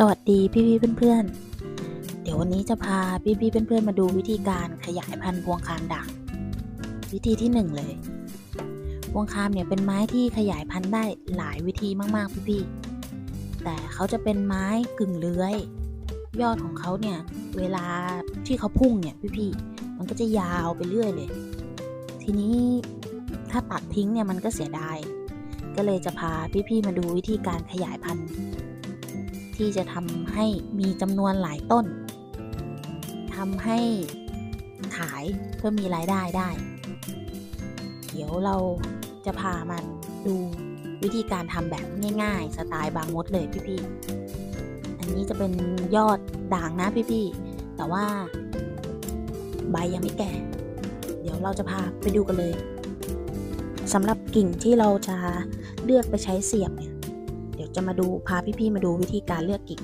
สวัสดีพี่พี่ๆเพื่อนๆ เดี๋ยววันนี้จะพาพี่พี่ๆเพื่อนๆมาดูวิธีการขยายพันธุ์พวงคามด่าง วิธีที่หนึ่งเลย พวงคามเนี่ยเป็นไม้ที่ขยายพันธุ์ได้หลายวิธีมากๆพี่พี่แต่เขาจะเป็นไม้กึ่งเลื้อย ยอดของเขาเนี่ยเวลาที่เขาพุ่งเนี่ยพี่พี่มันก็จะยาวไปเรื่อยเลย ทีนี้ถ้าตัดทิ้งเนี่ยมันก็เสียดาย ก็เลยจะพาพี่ๆมาดูวิธีการขยายพันธุ์ ที่จะทำให้มีจำนวนหลายต้นทำให้ขายเพื่อมีรายได้ได้ เดี๋ยวเราจะพามันดูวิธีการทำแบบง่าย ๆ สไตล์บางมดเลยพี่ๆ อันนี้จะเป็นยอดด่างนะพี่ๆ แต่ว่าใบยังไม่แก่ เดี๋ยวเราจะพาไปดูกันเลยสำหรับกิ่งที่เราจะเลือกไปใช้เสียบเนี่ย เดี๋ยวจะมาดูพาพี่ๆมาดูวิธีการเลือกกิ่ง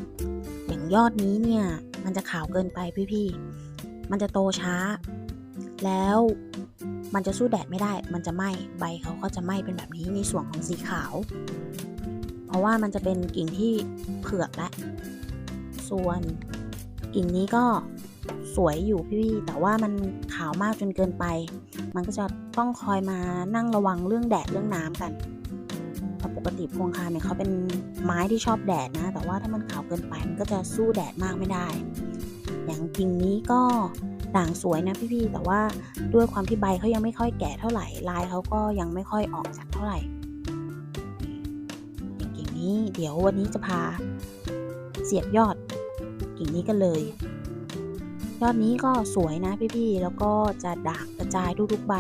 อย่างยอดนี้เนี่ยมันจะขาวเกินไปพี่ๆมันจะโตช้า แล้วมันจะสู้แดดไม่ได้ มันจะไหม้ใบเขาก็จะไหม้เป็นแบบนี้ในส่วนของสีขาว เพราะว่ามันจะเป็นกิ่งที่เผือกและ ส่วนกิ่งนี้ก็สวยอยู่พี่ๆแต่ว่ามันขาวมากจนเกินไป มันก็จะต้องคอยมานั่งระวังเรื่องแดดเรื่องน้ำกัน พราะปกติพวงคามเนี่ยเขาเป็นไม้ที่ชอบแดดนะ แต่ว่าถ้ามันขาวเกินไปมันก็จะสู้แดดมากไม่ได้ อย่างกิ่งนี้ก็ด่างสวยนะพี่ๆแต่ว่าด้วยความที่ใบเขายังไม่ค่อยแก่เท่าไหร่ลายเขาก็ยังไม่ค่อยออกจากเท่าไหร่อย่างกิ่งนี้เดี๋ยววันนี้จะพาเสียบยอดกิ่งนี้กันเลย ยอดนี้ก็สวยนะพี่ๆแล้วก็จะด่างกระจายทุกๆใบ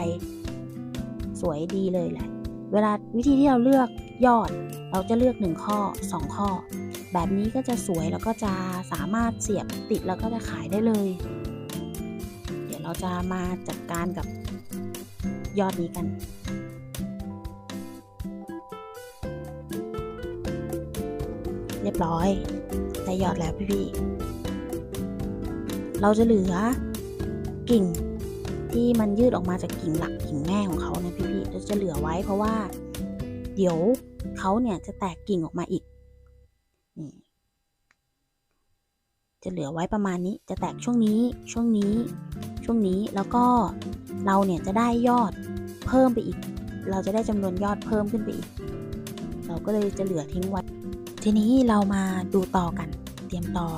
สวยดีเลยแหละเวลาวิธีที่เราเลือก ยอด เราจะเลือก 1 ข้อ 2 ข้อ แบบนี้ก็จะสวยแล้วก็จะสามารถเสียบติดแล้วก็จะขายได้เลย เดี๋ยวเราจะมาจัดการกับยอดนี้กันเรียบร้อย ได้ยอดแล้วพี่ๆเราจะเหลือกิ่งที่มันยืดออกมาจากกิ่งหลักกิ่งแม่ของเขานะพี่ๆเราจะเหลือไว้เพราะว่า เดี๋ยว เขาเนี่ยจะแตกกิ่งออกมาอีกนี่จะเหลือไว้ประมาณนี้ จะแตกช่วงนี้ ช่วงนี้ ช่วงนี้ แล้วก็เราเนี่ยจะได้ยอดเพิ่มไปอีก เราจะได้จำนวนยอดเพิ่มขึ้นไปอีก เราก็เลยจะเหลือทิ้งไว้ ทีนี้เรามาดูต่อกัน เตรียมต่อ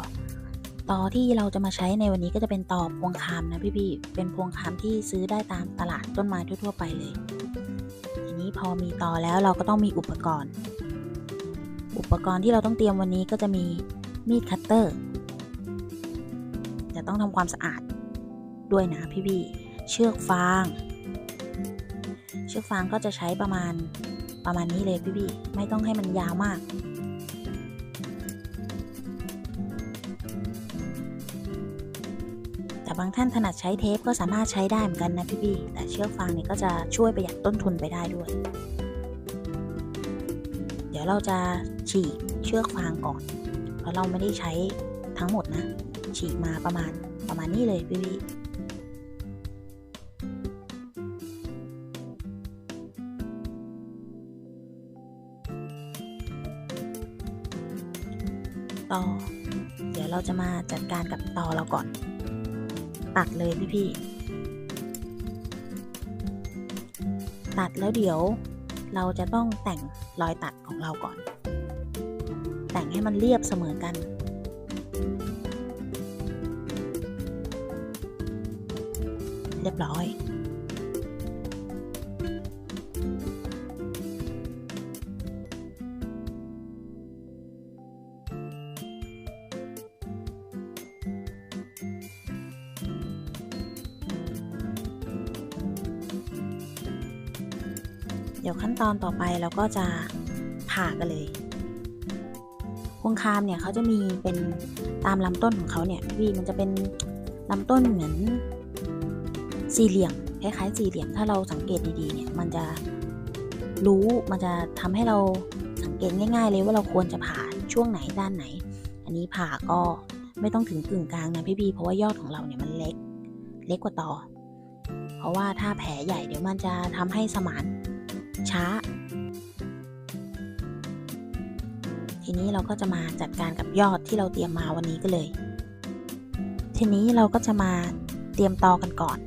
ต่อที่เราจะมาใช้ในวันนี้ก็จะเป็นต่อพวงคามนะพี่ๆ เป็นพวงคามที่ซื้อได้ตามตลาดต้นไม้ทั่วๆไปเลย นี้พอมีต่อแล้วเราก็ต้องมีอุปกรณ์ อุปกรณ์ที่เราต้องเตรียมวันนี้ก็จะมีมีดคัตเตอร์ จะต้องทำความสะอาดด้วยนะพี่ๆเชือกฟาง เชือกฟางก็จะใช้ประมาณประมาณนี้เลยพี่ๆไม่ต้องให้มันยาวมาก บางท่านถนัดใช้เทปก็สามารถใช้ได้เหมือนกันนะพี่ๆแต่เชือกฟางเนี่ยก็จะช่วยประหยัดต้นทุนไปได้ด้วย เดี๋ยวเราจะฉีกเชือกฟางก่อน เพราะเราไม่ได้ใช้ทั้งหมดนะ ฉีกมาประมาณประมาณนี้เลยพี่ๆต่อ เดี๋ยวเราจะมาจัดการกับต่อเราก่อน ตัดเลยพี่ๆตัดแล้วเดี๋ยวเราจะต้องแต่งรอยตัดของเราก่อน แต่งให้มันเรียบเสมอกัน เรียบร้อย ตอนต่อไปเราก็จะผ่ากันเลยพวงคามเนี่ยเขาจะมีเป็นตามลำต้นของเขาเนี่ยพี่มันจะเป็นลำต้นเหมือนสี่เหลี่ยมคล้ายๆสี่เหลี่ยมถ้าเราสังเกตดีๆเนี่ยมันจะรู้มันจะทำให้เราสังเกตง่าย ๆ เลยว่าเราควรจะผ่าช่วงไหนด้านไหน อันนี้ผ่าก็ไม่ต้องถึงกึ่งกลางนะพี่ๆเพราะว่ายอดของเราเนี่ยมันเล็กเล็กกว่าต่อ เพราะว่าถ้าแผลใหญ่เดี๋ยวมันจะทำให้สมาน ช้า ทีนี้เราก็จะมาจัดการกับยอดที่เราเตรียมมาวันนี้กันเลย ทีนี้เราก็จะมาเตรียมตอกันก่อน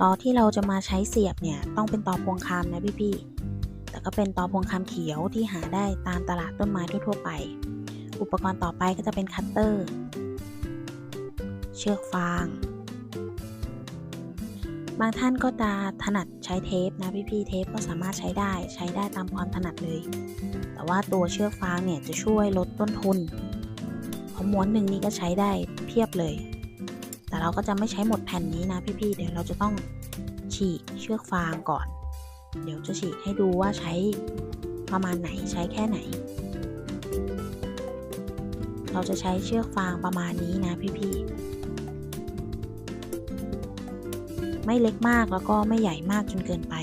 ตอที่เราจะมาใช้เสียบเนี่ยต้องเป็นตอพวงคามนะพี่ๆ แต่ก็เป็นตอพวงคามเขียวที่หาได้ตามตลาดต้นไม้ทั่วๆไป อุปกรณ์ต่อไปก็จะเป็นคัตเตอร์ เชือกฟาง บางท่านก็จะถนัดใช้เทปนะพี่ๆเทปก็สามารถใช้ได้ใช้ได้ตามความถนัดเลย แต่ว่าตัวเชือกฟางเนี่ยจะช่วยลดต้นทุนเพราะม้วนหนึ่งนี่ก็ใช้ได้เพียบเลย แต่เราก็จะไม่ใช้หมดแผ่นนี้นะพี่ๆเดี๋ยวเราจะต้องฉีกเชือกฟางก่อน เดี๋ยวจะฉีกให้ดูว่าใช้ประมาณไหนใช้แค่ไหน เราจะใช้เชือกฟางประมาณนี้นะพี่ๆ ไม่เล็กมากแล้วก็ไม่ใหญ่มากจนเกินไป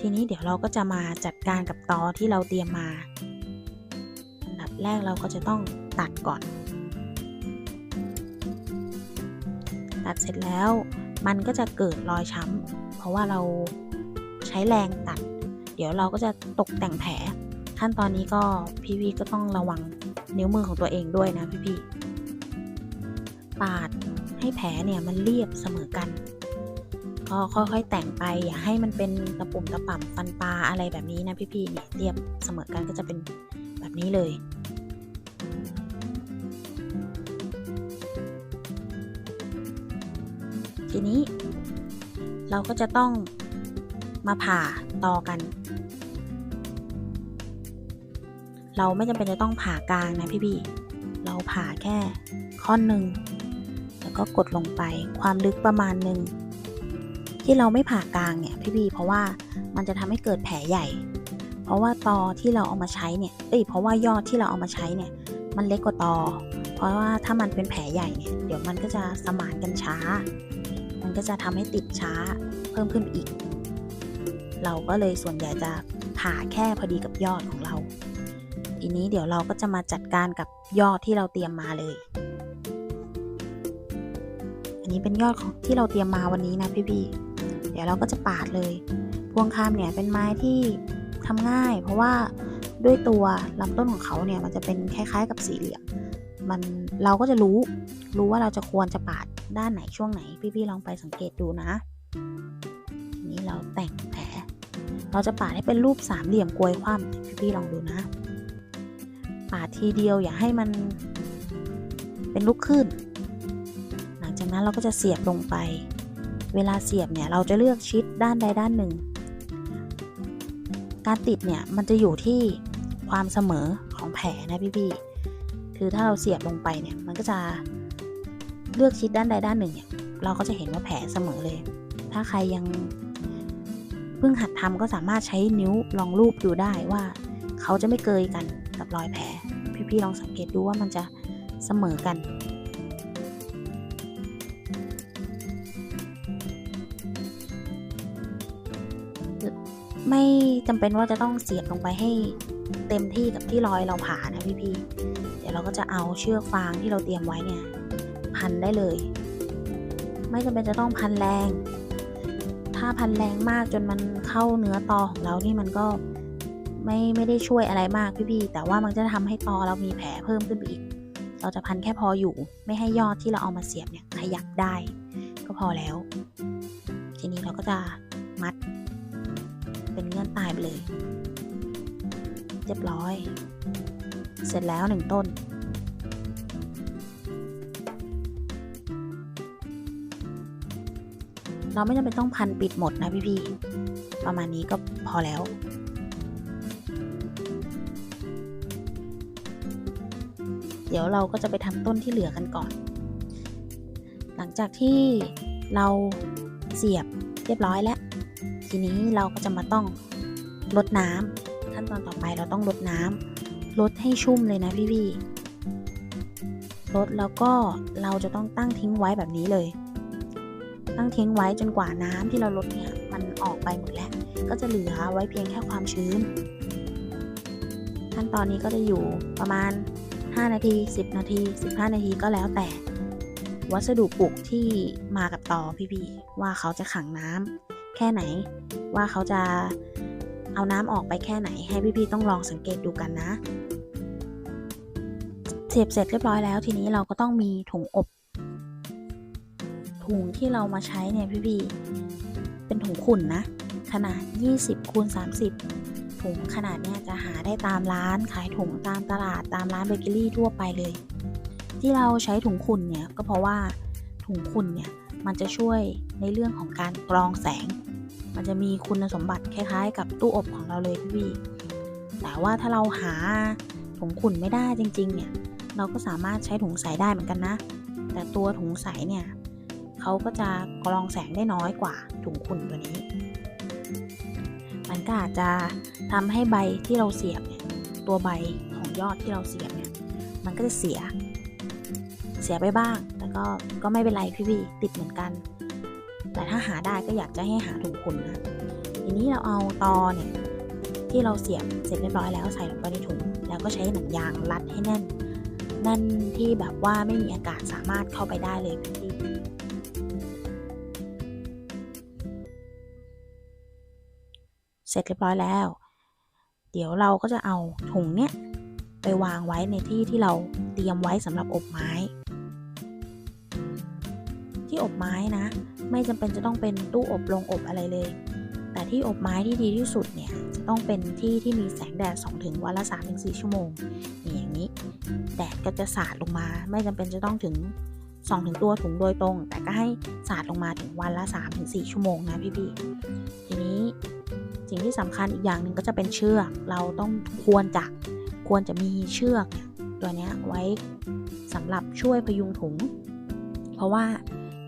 ทีนี้เดี๋ยวเราก็จะมาจัดการกับตอที่เราเตรียมมาอันดับแรกเราก็จะต้องตัดก่อน ตัดเสร็จแล้วมันก็จะเกิดรอยช้ำเพราะว่าเราใช้แรงตัด เดี๋ยวเราก็จะตกแต่งแผลขั้นตอนนี้ก็พี่พีก็ต้องระวังนิ้วมือของตัวเองด้วยนะพี่พีปาด ให้แผลเนี่ยมันเรียบเสมอกัน ก็ค่อยๆแต่งไปอย่าให้มันเป็นตะปุ่มตะป่ำฟันปลาอะไรแบบนี้นะพี่ๆเนี่ยเรียบเสมอกันก็จะเป็นแบบนี้เลยทีนี้เราก็จะต้องมาผ่าต่อกัน เราไม่จำเป็นจะต้องผ่ากลางนะพี่ๆเราผ่าแค่ข้อนหนึ่ง แล้วก็กดลงไปความลึกประมาณหนึ่งที่เราไม่ผ่ากลางเนี่ยพี่ๆเพราะว่ามันจะทำให้เกิดแผลใหญ่ เพราะว่าตอที่เราเอามาใช้เนี่ยเอ้ยเพราะว่ายอดที่เราเอามาใช้เนี่ย มันเล็กกว่าตอ เพราะว่าถ้ามันเป็นแผลใหญ่เนี่ยเดี๋ยวมันก็จะสมานกันช้า มันก็จะทำให้ติดช้าเพิ่มขึ้นอีก เราก็เลยส่วนใหญ่จะผ่าแค่พอดีกับยอดของเรา ทีนี้เดี๋ยวเราก็จะมาจัดการกับยอดที่เราเตรียมมาเลย นี้เป็นยอดของที่เราเตรียมมาวันนี้นะพี่ๆเดี๋ยวเราก็จะปาดเลยพวงคามเนี่ยเป็นไม้ที่ทำง่าย เพราะว่าด้วยตัวลำต้นของเขาเนี่ยมันจะเป็นคล้ายๆ กับสี่เหลี่ยมมันเราก็จะรู้รู้ว่าเราจะควรจะปาดด้านไหนช่วงไหน พี่ๆลองไปสังเกตดูนะ นี้เราแต่งแผลเราจะปาดให้เป็นรูปสามเหลี่ยมกลวยคว่ำพี่ๆลองดูนะ ปาดทีเดียวอย่าให้มันเป็นลูกขึ้น นั้นเราก็จะเสียบลงไป เวลาเสียบเนี่ยเราจะเลือกชิดด้านใดด้านหนึ่ง การติดเนี่ยมันจะอยู่ที่ความเสมอของแผลนะพี่ๆคือถ้าเราเสียบลงไปเนี่ยมันก็จะเลือกชิดด้านใดด้านหนึ่งเนี่ยเราก็จะเห็นว่าแผลเสมอเลย ถ้าใครยังเพิ่งหัดทำก็สามารถใช้นิ้วลองรูปดูได้ว่าเขาจะไม่เกยกันกับรอยแผล พี่ๆลองสังเกตดูว่ามันจะเสมอกัน ไม่จำเป็นว่าจะต้องเสียบลงไปให้เต็มที่กับที่รอยเราผ่านะพี่ๆเดี๋ยวเราก็จะเอาเชือกฟางที่เราเตรียมไว้เนี่ย พันได้เลย ไม่จำเป็นจะต้องพันแรง ถ้าพันแรงมากจนมันเข้าเนื้อตอของเรานี่มันก็ไม่ไม่ได้ช่วยอะไรมากพี่ๆแต่ว่ามันจะทำให้ตอเรามีแผลเพิ่มขึ้นไปอีก เราจะพันแค่พออยู่ ไม่ให้ยอดที่เราเอามาเสียบเนี่ยขยับได้ ก็พอแล้ว ทีนี้เราก็จะมัด เป็นเงื่อนตายไปเลยเรียบร้อย เสร็จแล้วหนึ่งต้น เราไม่จำเป็นต้องพันปิดหมดนะพี่ๆประมาณนี้ก็พอแล้วเดี๋ยวเราก็จะไปทำต้นที่เหลือกันก่อน หลังจากที่เราเสียบเรียบร้อยแล้ว ทีนี้เราก็จะมาต้องลดน้ำขั้นตอนต่อไปเราต้องลดน้ำลดให้ชุ่มเลยนะพี่พี่ลดแล้วก็เราจะต้องตั้งทิ้งไว้แบบนี้เลย ตั้งทิ้งไว้จนกว่าน้ำที่เราลดเนี่ยมันออกไปหมดแล้ว ก็จะเหลือไว้เพียงแค่ความชื้น ขั้นตอนนี้ก็จะอยู่ประมาณ 5 นาที 10 นาที 15 นาทีก็แล้วแต่ วัสดุปลูกที่มากับตอพี่ๆว่าเขาจะขังน้ำแค่ไหน ว่าเขาจะเอาน้ำออกไปแค่ไหน ให้พี่ๆต้องลองสังเกตดูกันนะ เสียบเสร็จเรียบร้อยแล้วทีนี้เราก็ต้องมีถุงอบ ถุงที่เรามาใช้เนี่ยพี่ๆเป็นถุงขุ่นนะ ขนาด 20คูณ30 ถุงขนาดเนี้ยจะหาได้ตามร้านขายถุงตามตลาดตามร้านเบเกอรี่ทั่วไปเลย ที่เราใช้ถุงขุ่นเนี่ยก็เพราะว่าถุงขุ่นเนี่ยมันจะช่วยในเรื่องของการกรองแสง มันจะมีคุณสมบัติคล้ายๆ กับตู้อบของเราเลยพี่แต่ว่าถ้าเราหาถุงขุ่นไม่ได้จริง ๆ เนี่ย เราก็สามารถใช้ถุงใสได้เหมือนกันนะ แต่ตัวถุงใสเนี่ยเขาก็จะกรองแสงได้น้อยกว่าถุงขุ่นตัวนี้ มันก็อาจจะทำให้ใบที่เราเสียบเนี่ยตัวใบของยอดที่เราเสียบเนี่ยมันก็จะเสีย เสียไปบ้าง แต่ก็ก็ไม่เป็นไรพี่พี่ติดเหมือนกัน แต่ถ้าหาได้ก็อยากจะให้หาถุงขุ่นนะทีนี้เราเอาตอเนี่ยที่เราเสียบเสร็จเรียบร้อยแล้วใส่ลงไปในถุง แล้วก็ใช้หนังยางรัดให้แน่นแน่นที่แบบว่าไม่มีอากาศสามารถเข้าไปได้เลยพี่เสร็จเรียบร้อยแล้ว เดี๋ยวเราก็จะเอาถุงเนี้ยไปวางไว้ในที่ที่เราเตรียมไว้สำหรับอบไม้ ที่อบไม้นะ ไม่จำเป็นจะต้องเป็นตู้อบลงอบอะไรเลย แต่ที่อบไม้ที่ดีที่สุดเนี่ยจะต้องเป็นที่ที่มีแสงแดดส่องถึงวันละ3-4 ชั่วโมงนี่อย่างนี้ แดดก็จะสาดลงมา ไม่จำเป็นจะต้องถึงส่องถึงตัวถุงโดยตรง แต่ก็ให้สาดลงมาถึงวันละ 3-4 ชั่วโมงนะพี่ๆทีนี้สิ่งที่สำคัญอีกอย่างหนึ่งก็จะเป็นเชือกเราต้องควรจะควรจะมีเชือกตัวนี้ไว้สำหรับช่วยพยุงถุง เพราะว่า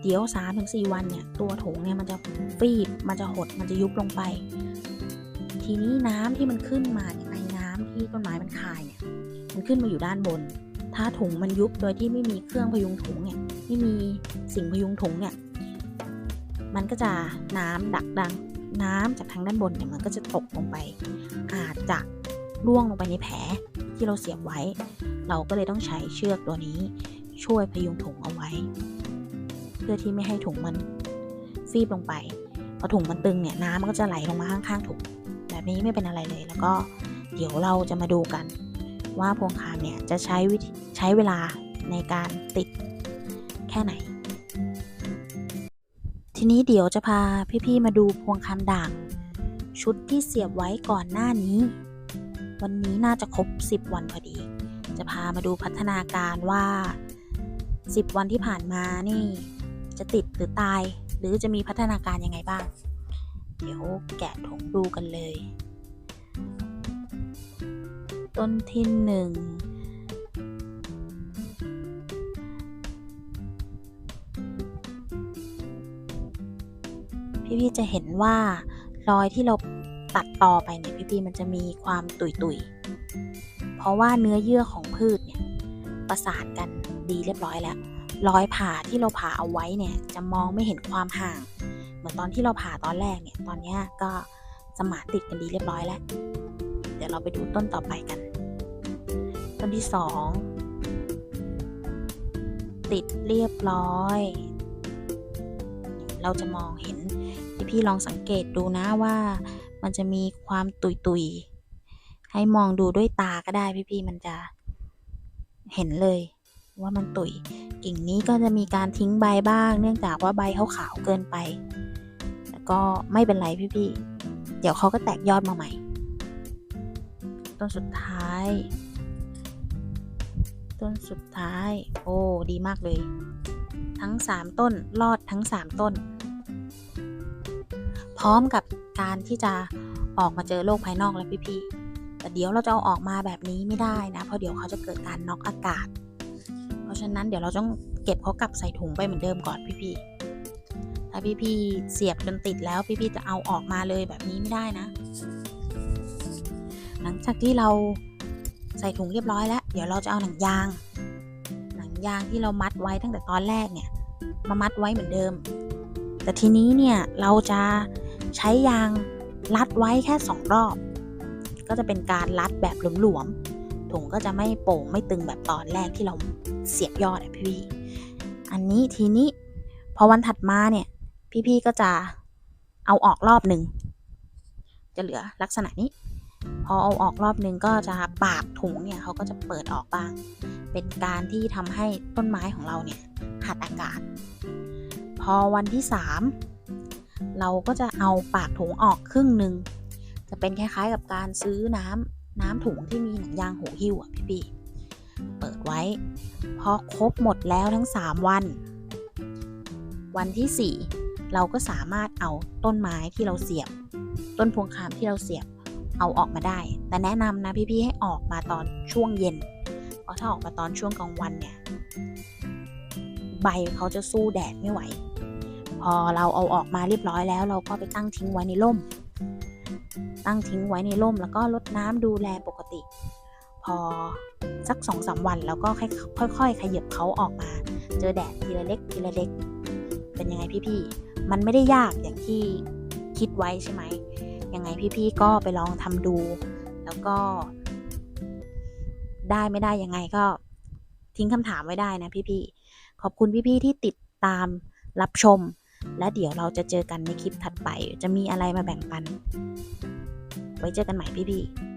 เดี๋ยว3-4 วันเนี่ยตัวถุงเนี่ยมันจะฟีบ มันจะหด มันจะยุบลงไป ทีนี้น้ำที่มันขึ้นมาเนี่ยในน้ำที่ต้นไม้มันคายเนี่ยมันขึ้นมาอยู่ด้านบน ถ้าถุงมันยุบโดยที่ไม่มีเครื่องพยุงถุงเนี่ยไม่มีสิ่งพยุงถุงเนี่ยมันก็จะน้ำดักดังน้ำจากทางด้านบนเนี่ยมันก็จะตกลงไป อาจจะร่วงลงไปในแผลที่เราเสียบไว้ เราก็เลยต้องใช้เชือกตัวนี้ช่วยพยุงถุงเอาไว้ พื่อที่ไม่ให้ถุงมันฟีบลงไปพอถุงมันตึงเนี่ยน้ำมันก็จะไหลลงมาข้างๆถุงแบบนี้ไม่เป็นอะไรเลย แล้วก็เดี๋ยวเราจะมาดูกัน ว่าพวงคามเนี่ยจะใช้วิใช้เวลาในการติดแค่ไหน ทีนี้เดี๋ยวจะพาพี่ๆมาดูพวงคามด่างชุดที่เสียบไว้ก่อนหน้านี้ วันนี้น่าจะครบ 10 วันพอดี จะพามาดูพัฒนาการว่า 10 วันที่ผ่านมานี่ จะติดหรือตาย หรือจะมีพัฒนาการยังไงบ้าง เดี๋ยวแกะถุงดูกันเลย ต้นที่หนึ่งพี่ๆจะเห็นว่ารอยที่เราตัดต่อไปเนี่ยพี่ๆมันจะมีความตุยๆเพราะว่าเนื้อเยื่อของพืชเนี่ยประสานกันดีเรียบร้อยแล้ว รอยผ่าที่เราผ่าเอาไว้เนี่ยจะมองไม่เห็นความห่าง เหมือนตอนที่เราผ่าตอนแรกเนี่ยตอนนี้ก็สมานติดกันดีเรียบร้อยแล้ว เดี๋ยวเราไปดูต้นต่อไปกัน ต้นที่สองติดเรียบร้อย เราจะมองเห็นพี่ๆลองสังเกตดูนะว่ามันจะมีความตุยๆให้มองดูด้วยตาก็ได้พี่ๆมันจะเห็นเลย ว่ามันตุยกิ่งนี้ก็จะมีการทิ้งใบบ้าง เนื่องจากว่าใบเขาขาวเกินไปแล้วก็ไม่เป็นไรพี่ๆเดี๋ยวเขาก็แตกยอดมาใหม่ ต้นสุดท้าย ต้นสุดท้าย โอ้ดีมากเลย ทั้ง 3 ต้นรอดทั้ง 3 ต้น พร้อมกับการที่จะออกมาเจอโลกภายนอกแล้วพี่ๆแต่เดี๋ยวเราจะเอาออกมาแบบนี้ไม่ได้นะ เพราะเดี๋ยวเขาจะเกิดการน็อกอากาศ ราะฉะนั้นเดี๋ยวเราต้องเก็บเขากลับใส่ถุงไปเหมือนเดิมก่อนพี่ๆถ้าพี่ๆเสียบจนติดแล้วพี่ๆจะเอาออกมาเลยแบบนี้ไม่ได้นะ หลังจากที่เราใส่ถุงเรียบร้อยแล้ว เดี๋ยวเราจะเอาหนังยาง หนังยางที่เรามัดไว้ตั้งแต่ตอนแรกเนี่ย มามัดไว้เหมือนเดิม แต่ทีนี้เนี่ยเราจะใช้ยางรัดไว้แค่สองรอบ ก็จะเป็นการรัดแบบหลวมๆถุงก็จะไม่โป่งไม่ตึงแบบตอนแรกที่เรา เสียบยอดอะพี่อันนี้ทีนี้พอวันถัดมาเนี่ย พี่ๆก็จะเอาออกรอบหนึ่งจะเหลือลักษณะนี้ พอเอาออกรอบหนึ่งก็จะปากถุงเนี่ยเขาก็จะเปิดออกบ้าง เป็นการที่ทำให้ต้นไม้ของเราเนี่ยหัดอากาศ พอวันที่ 3 เราก็จะเอาปากถุงออกครึ่งหนึ่งจะเป็นคล้ายๆกับการซื้อน้ำน้ำถุงที่มีหนังยางหูหิ้วอะพี่ๆ เปิดไว้ พอครบหมดแล้วทั้ง 3 วัน วันที่ 4 เราก็สามารถเอาต้นไม้ที่เราเสียบ ต้นพวงคามที่เราเสียบเอาออกมาได้ แต่แนะนำนะพี่ๆให้ออกมาตอนช่วงเย็น เพราะถ้าออกมาตอนช่วงกลางวันเนี่ยใบเขาจะสู้แดดไม่ไหว พอเราเอาออกมาเรียบร้อยแล้ว เราก็ไปตั้งทิ้งไว้ในร่ม ตั้งทิ้งไว้ในร่มแล้วก็รดน้ำดูแลปกติ พอ สักสองสามวันแล้วก็ค่อยๆ ขยับเขาออกมา เจอแดดทีละเล็กทีละเล็ก เป็นยังไงพี่ๆ มันไม่ได้ยากอย่างที่คิดไว้ใช่ไหม ยังไงพี่ๆ ก็ไปลองทำดู แล้วก็ ได้ไม่ได้ยังไงก็ทิ้งคำถามไว้ได้นะพี่ๆ ขอบคุณพี่ๆ ที่ติดตามรับชม และเดี๋ยวเราจะเจอกันในคลิปถัดไป จะมีอะไรมาแบ่งปัน ไว้เจอกันใหม่พี่ๆ